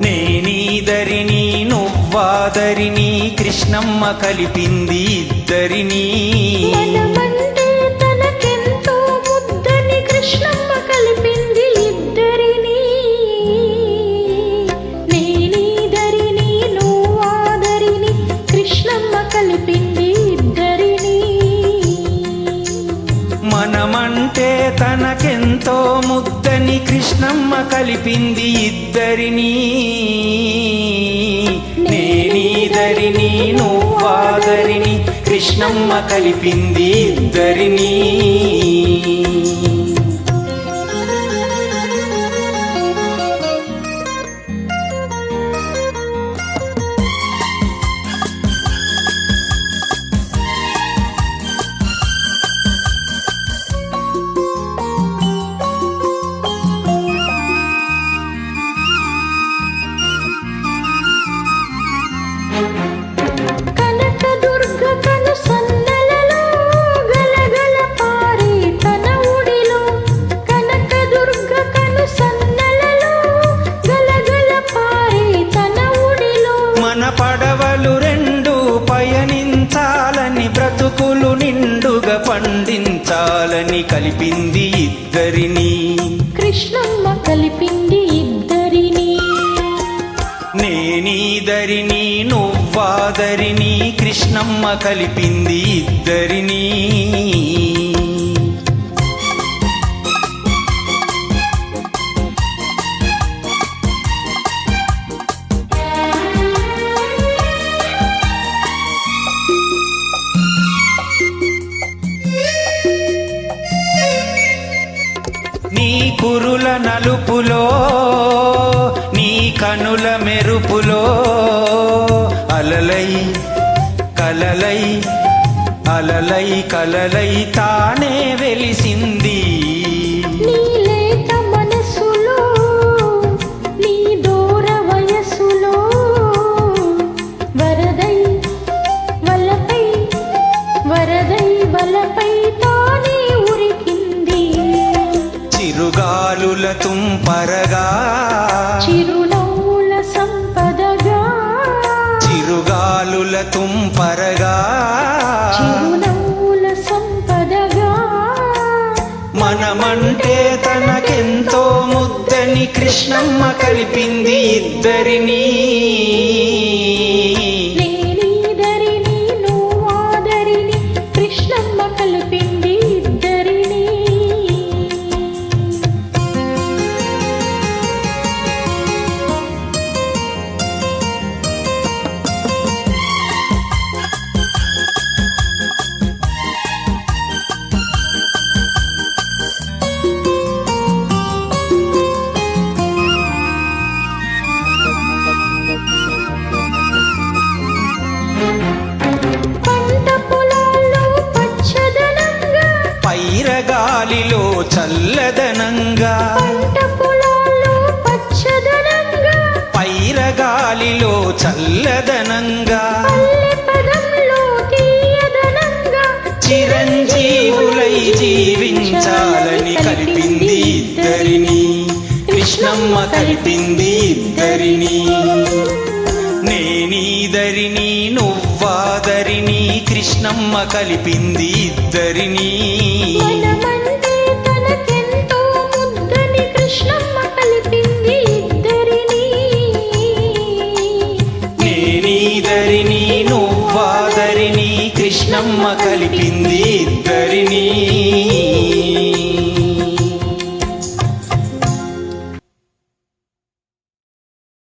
నేనీదరిని నువ్వాదరిని కృష్ణమ్మ కలిపింది ఇద్దరిని. మనమంటే తనకెంతో ముద్దని కృష్ణమ్మ కృష్ణమ్మ కలిపింది ఇద్దరిని కృష్ణమ్మ కలిపింది ఇద్దరిని. నేనీదరిని నువ్వాదరిని కృష్ణమ్మ కలిపింది ఇద్దరిని. కలిపింది ఇద్దరిని. కృష్ణమ్మ కలిపింది ఇద్దరిని. నేనీదరిని నువ్వాదరిని కృష్ణమ్మ కలిపింది ఇద్దరిని. నీ కురుల నలుపులో నీ కనుల మెరుపులో. అలలై కలలై అలలై కలలై తానే వెలిసింది. వరదై వలపై తానే చిరుగాలుల తుంపరగా. చిరునవ్వుల సంపదగా. చిరుగాలుల తుంపరగా. చిరునవ్వుల సంపదగా. మనమంటే తనకెంతో ముద్దని కృష్ణమ్మ కలిపింది ఇద్దరిని. చల్లదనంగా పైరగాలిలో చల్లదనంగా చిరంజీవులై జీవించాలని కలిపింది ఇద్దరిని. కృష్ణమ్మ కలిపింది ఇద్దరిని. నేనీదరిని నువ్వాదరిని కృష్ణమ్మ కలిపింది ఇద్దరిని. కృష్ణమ్మ కలిపింది ఇద్దరిని. నేనీదరిని నువ్వాదరిని కృష్ణమ్మ కలిపింది ఇద్దరిని.